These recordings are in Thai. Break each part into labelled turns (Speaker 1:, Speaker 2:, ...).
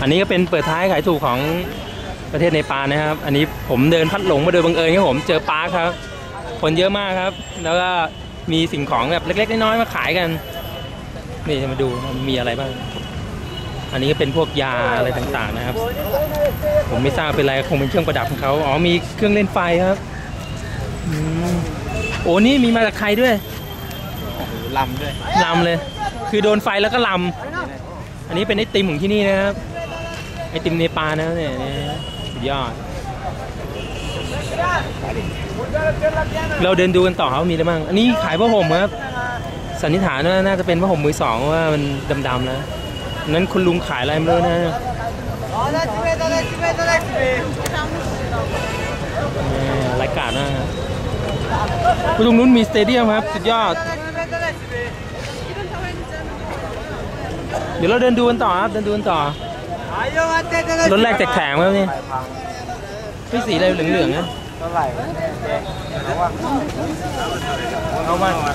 Speaker 1: อันนี้ก็เป็นเปิดท้ายขายถูกของประเทศเนปาลนะครับ อันนี้ผมเดินพัดหลงมาโดยบังเอิญครับผมเจอปาร์คครับ คนเยอะมากครับ แล้วก็มีสิ่งของแบบเล็กๆน้อยๆมาขายกันนี่มาดูมันมีอะไรบ้าง อันนี้ก็เป็นพวกยาอะไรต่างๆนะครับ ผมไม่ทราบเป็นอะไรคงเป็นเครื่องประดับของเขาอ๋อมีเครื่องเล่นไฟครับอืมโอ้นี่มีมาจากไทยด้วย
Speaker 2: ลำด้วย
Speaker 1: ลำเลย คือโดนไฟแล้วก็ลำ อันนี้เป็นไอติมของที่นี่นะครับ ไอติมเนปาลนะเนี่ยสุดยอด เราเดินดูกันต่อครับมีอะไรบ้าง อันนี้ขายผ้าห่มครับ สันนิษฐานว่าน่าจะเป็นผ้าห่มมือสองว่ามันดำๆนะนั้นคุณลุงขายอะไรม่รู้นะรายการมากครับตรงนู้นมีสเตเดียมครับ สุดยอด เดี๋ยวเราเดินดูกันต่อครับเดินดูกันต่อรถแรกแจกแถมครับนี่พี่สีอะไรเหลืองๆนะ
Speaker 2: เท่าไหร่เอาว่าเอามาเอามา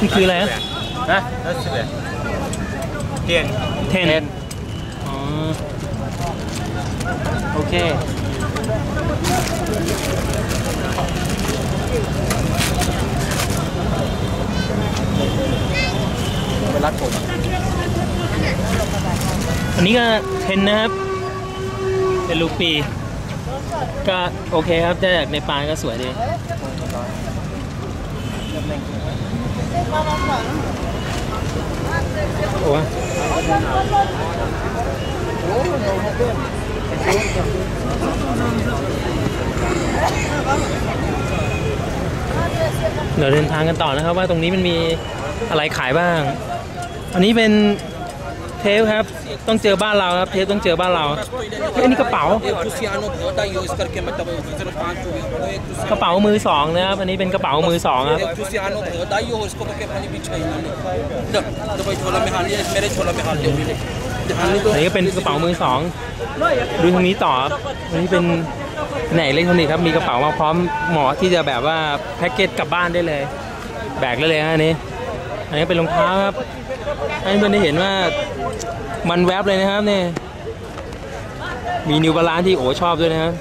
Speaker 1: มันคืออะไรนะ
Speaker 2: ฮะนั่นสิเลยเทียน
Speaker 1: เทนอ๋อโอเค
Speaker 2: เป็นรัดผม
Speaker 1: อันนี้ก็เทนนะครับ เป็นลูกปี ก็โอเคครับแต่จากในปานก็สวยดีโอ้เดี๋ยวเดินทางกันต่อนะครับ ว่าตรงนี้มันมีอะไรขายบ้าง อันนี้เป็นเทปครับ ต้องเจอบ้านเราครับ เทปต้องเจอบ้านเราเฮ้นี่กระเป๋ากระเป๋ามือสองนะครับ อันนี้เป็นกระเป๋ามือสองครับอันนี้ก็เป็นกระเป๋ามือสองดูทางนี้ต่ออันนี้เป็นไหนเล็กทนิกส์ครับ มีกระเป๋ามาพร้อมหมอที่จะแบบว่าแพ็กเกจกลับบ้านได้เลย แบกได้เลยฮะอันนี้ อันนี้เป็นรองเท้าครับ ให้เพื่อนได้เห็นว่ามันแวบเลยนะครับเนี่ยมีนิวบาลานที่โอชอบด้วยนะครับ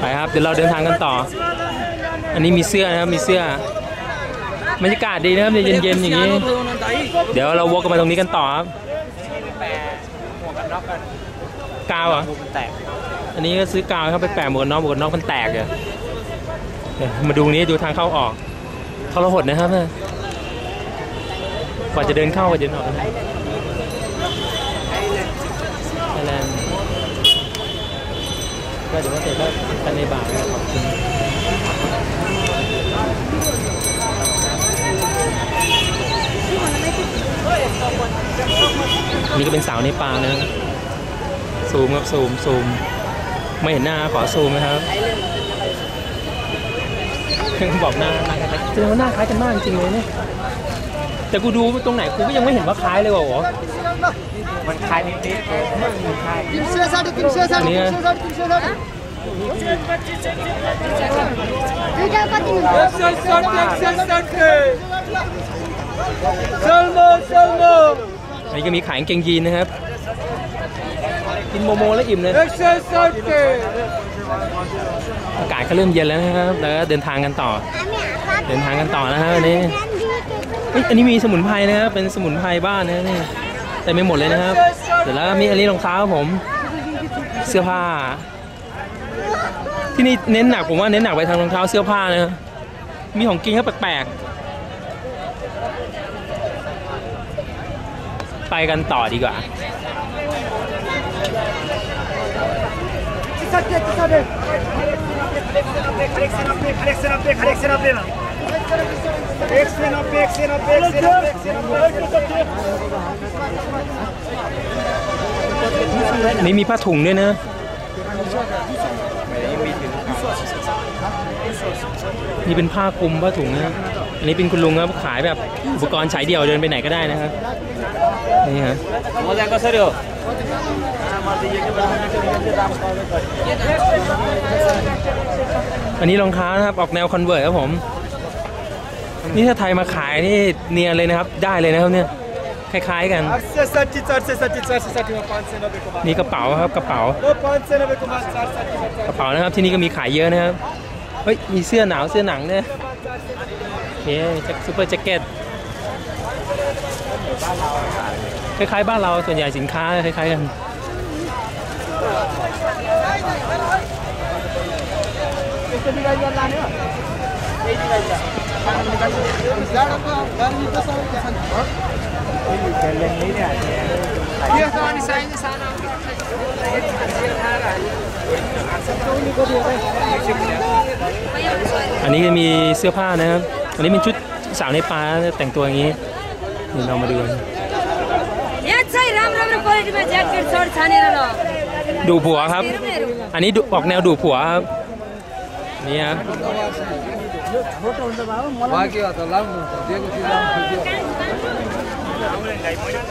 Speaker 1: ไปครับเดี๋ยวเราเดินทางกันต่อ อันนี้มีเสื้อนะครับมีเสื้อบรรยากาศดีนะครับเย็นๆอย่างนี้ เดี๋ยวเราวกกันมาตรงนี้กันต่อครับ
Speaker 2: กา
Speaker 1: วอะอันนี้ก็ซื้อกาวเข้าไปแปะหมวกกันน็อกหมวกกันน็อกมันแตกเลยเดี๋ยมาดูนี้ดูทางเข้าออก ทรหดนะครับเนี่ยกว่าจะเดินเข้ากว่าจะเดินออกนะไทยแลนด์ก็เดี๋ยวว่าเสร็จก็กันในบ่าขอบคุณนี่ก็เป็นสาวในป่านะซูมครับซูมซูม ไม่เห็นหน้าขอซูมนะครับ บอกหน้าหน้ากันจริงว่าหน้าคล้ายกันมากจริงเลยเนี่ยแต่กูดูตรงไหนกูก็ยังไม่เห็นว่าคล้ายเลยว่ะหรอ
Speaker 2: มันคล้ายนิดๆกิมเสื้อซาดิกิมเสื้อซาดิ
Speaker 3: กิมเสื้
Speaker 1: อ
Speaker 3: ซาดิกิมเสื้
Speaker 1: อซาดิอันนี้ก็มีขายกงเกงยีนนะครับ กินโมโมแล้วอิ่มเลย อากาศก็เริ่มเย็นแล้วนะครับแล้วก็เดินทางกันต่อ เดินทางกันต่อนะครับวันนี้อันนี้มีสมุนไพรนะครับเป็นสมุนไพรบ้านนะนี่แต่ไม่หมดเลยนะครับเดี๋ยวแล้วมีอันนี้รองเท้าผม เสื้อผ้า ที่นี่เน้นหนักผมว่าเน้นหนักไปทางรองเท้าเสื้อผ้านะมีของกินก็แปลกๆไปกันต่อดีกว่าอั นี่มีผ้าถุงด้วยนะนี่เป็นผ้าคลุมผ้าถุงนะอันนี้เป็นคุณลุงครับขายแบบอุปกรณ์ใช้เดี่ยวเดินไปไหนก็ได้นะครับนี่ฮะ อันนี้รองเท้านะครับ ออกแนวคอนเวิร์ตครับผม นี่ถ้าไทยมาขายนี่เนียนเลยนะครับ ได้เลยนะครับเนี่ย คล้ายๆกัน นี่กระเป๋าครับกระเป๋า กระเป๋านะครับที่นี่ก็มีขายเยอะนะครับ เฮ้ย มีเสื้อหนาวเสื้อหนังเนี่ยเคซูเปอร์แจ็คเก็ตคล้ายๆบ้านเราส่วนใหญ่สินค้าคล้ายๆกัน อันนี้ก็มีเสื้อผ้านะครับ อันนี้เป็นชุดสาวในป่าแต่งตัวอย่างนี้นี่เรามาดูกัน
Speaker 4: यहाँ चाहिँ राम्रो राम्रो क्वालिटीमा ज्याकेट सर्ट छानेर ल
Speaker 1: ดูผัวครับ อันนี้ออกแนวดูผัวครับนี่ครับ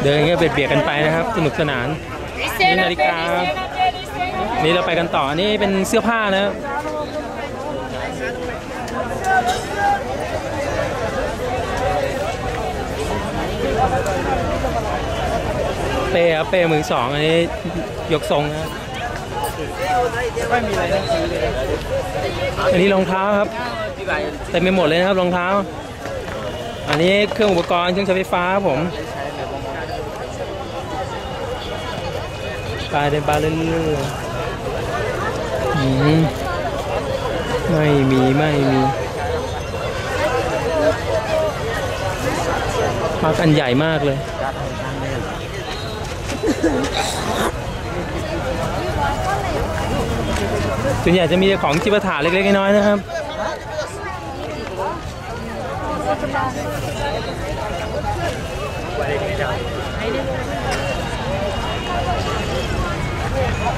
Speaker 1: เดินเงี้ยเบียดเบียดกันไปนะครับ สนุกสนานนี่นาฬิกา นี่เราไปกันต่อนี่เป็นเสื้อผ้านะครับ ป้ครับเป้มือสองอันนี้ยกทรงนะครับ
Speaker 2: ไม่มีอะไรนะซื้อเลย
Speaker 1: อันนี้รองเท้าครับเต็มไปหมดเลยนะครับรองเท้า อันนี้เครื่องอุปกรณ์เครื่องใช้ไฟฟ้าครับผมไปเดินไปเรื่อยๆไม่มีไม่มีมากันใหญ่มากเลย ส่วนใหญ่จะมีแต่ของจิปาถาเล็กๆน้อยๆนะครับ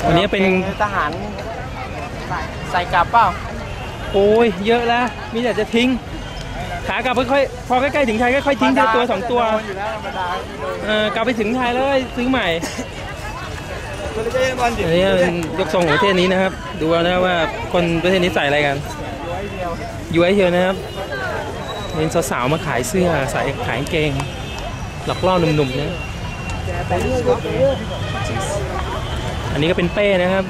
Speaker 1: อันนี้เป็น
Speaker 2: ทหาร ใส่กลับเปล่า
Speaker 1: โอ้ย เยอะแล้ว มีแต่จะทิ้ง ขากลับค่อยๆพอใกล้ๆถึงไทยค่อยๆทิ้งทีละตัวสองตัว
Speaker 2: อยู่แล้วธรรมดา
Speaker 1: เออกลับไปถึงไทยแล้วก็ซื้อใหม่
Speaker 2: ตัวเล็กๆมันดิ
Speaker 1: อันนี้เป็นยกทรงของประเทศนี้นะครับ ดูเอานะว่าคนประเทศนี้ใส่อะไรกันย้วยเชียวนะครับเป็นสาวๆมาขายเสื้อใส่ขายกางเกง หลอกล่อหนุ่มๆนะอันนี้ก็เป็นเป้นะครับ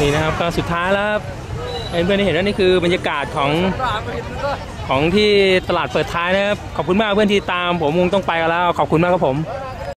Speaker 1: นี่นะครับก็สุดท้ายแล้วเพื่อนได้เห็นว่านี่คือบรรยากาศของของที่ตลาดเปิดท้ายนะครับขอบคุณมากเพื่อนที่ตามผมมุงต้องไปกันแล้วขอบคุณมากครับผม